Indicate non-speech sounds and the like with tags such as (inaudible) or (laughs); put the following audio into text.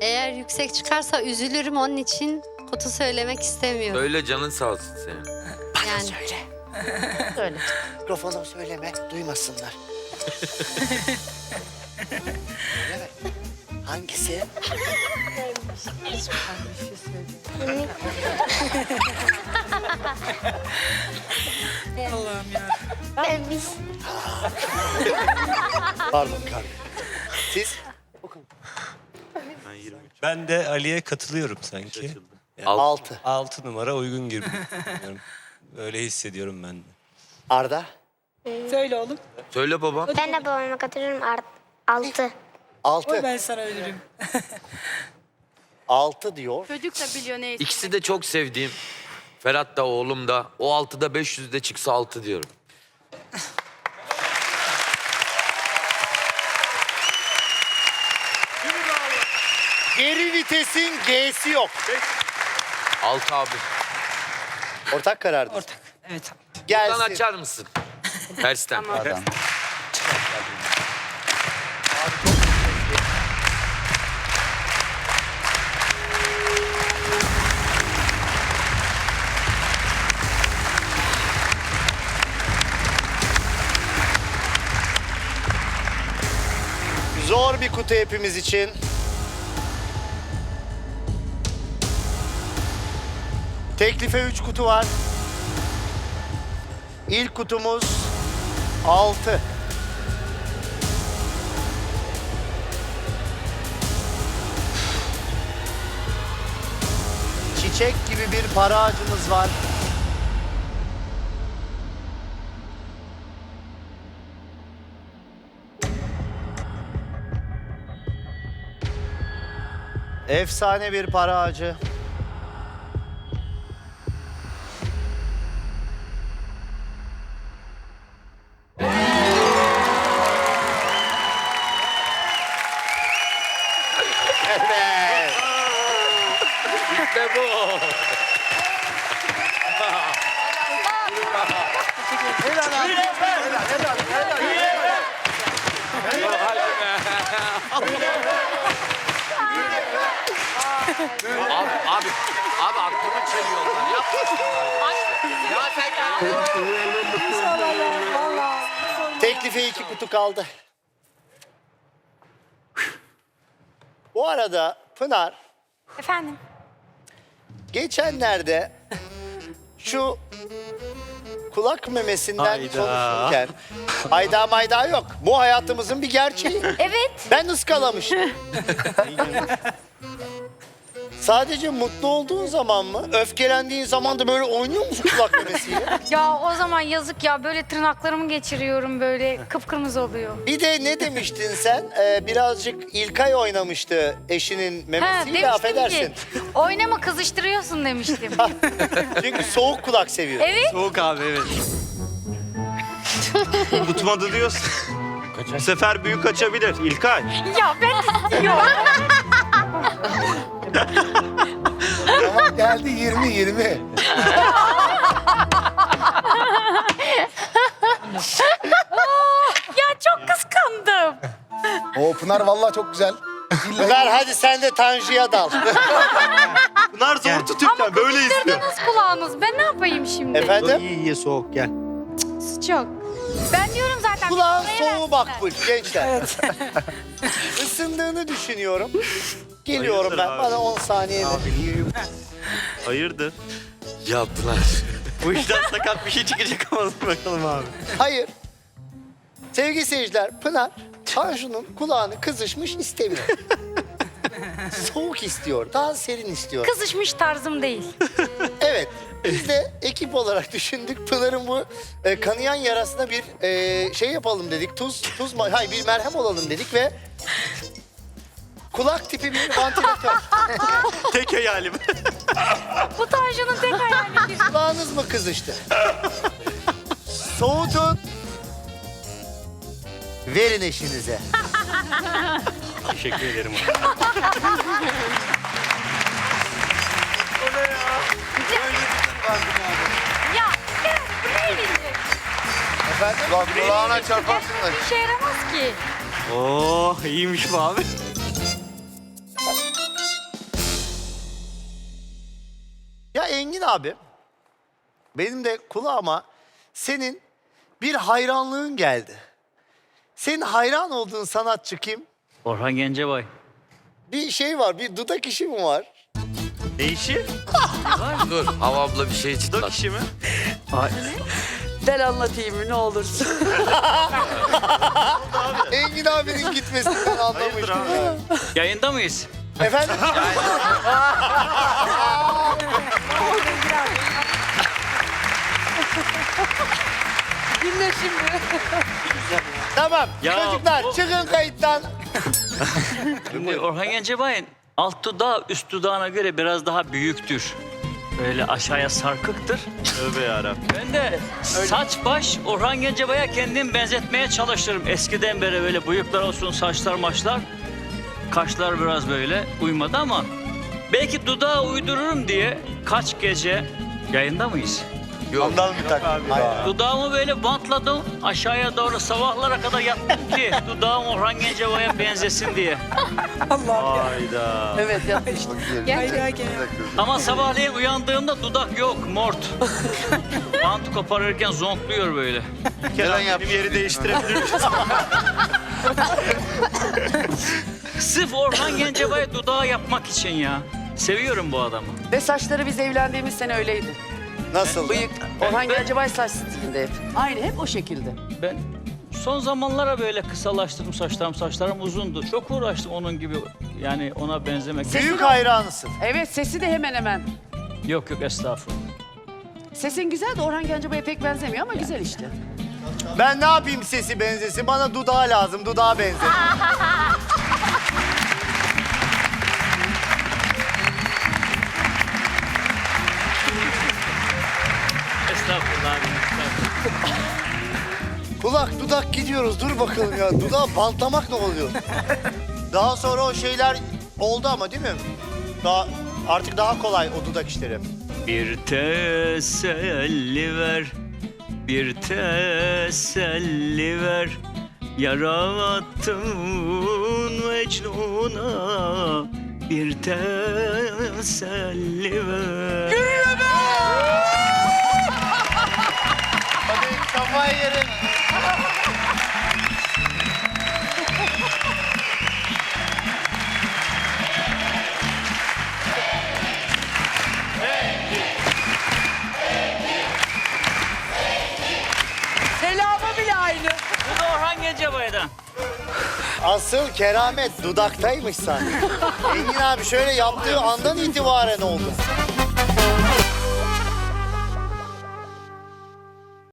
Eğer yüksek çıkarsa üzülürüm onun için kutu söylemek istemiyorum. Öyle canın sağ olsun senin. Yani Söyle. (laughs) öyle. Mikrofona söyleme, duymasınlar. Söyleme. (laughs) Hangisi? Pardon kardeşim. Siz? Ben de Ali'ye katılıyorum sanki. Altı. 6 numara uygun gibi. Yani Öyle hissediyorum ben de. Arda? Söyle oğlum. Söyle babam. Ben de babama katılıyorum. Art, altı. Altı. Oy ben sana ölürüm. (laughs) Altı diyor. Çocuk da biliyor ne. İkisi de çok sevdiğim. Ferhat da oğlum da. O altıda 500'de çıksa altı diyorum. Vitesin G'si yok. Altı abi. Ortak karardır. Ortak. Evet. Buradan Gelsin. açar mısın? (laughs) Tersten. Adam. Zor bir kutu hepimiz için. Teklife 3 kutu var. İlk kutumuz 6. Çiçek gibi bir para ağacımız var. Efsane bir para ağacı. İşte bu. Abi, abi, abi aklımı çeliyorlar. Yapma şunları. Ya sen Teklife iki kutu kaldı. Bu arada Pınar Efendim? Geçenlerde şu kulak memesinden Hayda. konuşurken hayda mayda yok. Bu hayatımızın bir gerçeği. Evet. Ben ıskalamıştım. (laughs) Sadece mutlu olduğun zaman mı? Öfkelendiğin zaman da böyle oynuyor musun kulak memesiyle? (laughs) Ya o zaman yazık ya böyle tırnaklarımı geçiriyorum böyle kıpkırmızı oluyor. Bir de ne demiştin sen? Ee, birazcık İlkay oynamıştı eşinin memesiyle demiştim affedersin. ki oynama kızıştırıyorsun demiştim. (laughs) Çünkü soğuk kulak seviyor. evet. Soğuk abi evet. (laughs) Unutmadı diyorsun. Bu sefer büyük açabilir İlkay. ya ben istiyorum. Tamam geldi 20 20. ya çok kıskandım. O Pınar vallahi çok güzel. Pınar hadi sen de Tanju'ya dal. (laughs) Bunlar zor tutuyorken böyle istiyor. Kızdırdınız kulağınız. Ben ne yapayım şimdi? Efendim? İyi iyi soğuk gel. Çok. Ben diyorum zaten. Kulağın buraya soğuğu versinler. makbul gençler. (laughs) Isındığını düşünüyorum. Geliyorum Hayırdır ben. abi? Bana 10 saniye ver. Hayırdır? Yaptılar. Bu işten sakat bir şey çıkacak ama bakalım abi. Hayır. Sevgili seyirciler, Pınar Tanju'nun kulağını kızışmış istemiyor. (laughs) Soğuk istiyor, daha serin istiyor. Kızışmış tarzım değil. Evet, biz de ekip olarak (laughs) düşündük. Pınar'ın bu e, kanayan yarasına bir e, şey yapalım dedik. Tuz, tuz, ma- hayır bir merhem olalım dedik ve kulak tipi bir vantilatör. (laughs) Tek hayalim. (laughs) Bu Tanju'nun tek hayali. Kulağınız mı kızıştı? Soğutun. Verin eşinize. Teşekkür ederim abi. ya Efendim? Bak kulağına çarparsın da. Bir şey yaramaz ki. Oo iyiymiş bu abi. Ya Engin abi, benim de kulağıma senin bir hayranlığın geldi. Senin hayran olduğun sanatçı kim? Orhan Gencebay. Bir şey var, bir dudak işi mi var? Ne işi? Dur, Hava abla bir şey Dudak işi mi? Ay. Ben anlatayım mı ne olursun. (laughs) Engin abinin gitmesinden anlamıştım. abi? yani. Yayında mıyız? Efendim? (laughs) Dinle şimdi. tamam. Ya Çocuklar bu- çıkın kayıttan. Şimdi Orhan Gencebay'ın alt dudağı üst dudağına göre biraz daha büyüktür. Böyle aşağıya sarkıktır. Tövbe yarabbim. Ben de saç baş Orhan Gencebay'a kendim benzetmeye çalışırım. Eskiden beri böyle bıyıklar olsun, saçlar maçlar. Kaşlar biraz böyle uymadı ama belki dudağı uydururum diye kaç gece yayında mıyız? Yok. Dudağımı böyle bantladım aşağıya doğru sabahlara kadar yattım ki (laughs) dudağım Orhan Gencebay'a benzesin diye. Allah'ım ya. Hayda. Evet gel gel. Ama sabahleyin uyandığımda dudak yok, mort. (laughs) Bant koparırken zonkluyor böyle. Kenan benim yeri değiştirebilir misin? (laughs) Sırf Orhan Gencebay'a dudağı yapmak için ya. Seviyorum bu adamı. Ve saçları biz evlendiğimiz sene öyleydi. Nasıl? Bıyık. Orhan Gencebay saç stilinde hep. Aynı hep o şekilde. Ben son zamanlara böyle kısalaştırdım saçlarım. Saçlarım uzundu. Çok uğraştım onun gibi. Yani ona benzemek. Büyük hayranısın. Evet sesi de hemen hemen. Yok yok estağfurullah. Sesin güzel de Orhan Gencebay'a pek benzemiyor ama güzel işte. Ben ne yapayım sesi benzesin? Bana dudağı lazım, dudağa benzer. (laughs) Kulak, dudak gidiyoruz. Dur bakalım ya. Dudağı bantlamak ne oluyor? Daha sonra o şeyler oldu ama değil mi? Daha artık daha kolay o dudak işleri. Bir teselli ver, bir teselli ver. Yarattın Mecnun'a bir teselli ver. Hadi kafayı yerim. Selamı bile aynı. Bu da Orhan Gencebay'dan. Asıl keramet dudaktaymış sanki. Engin abi şöyle yaptığı andan itibaren oldu.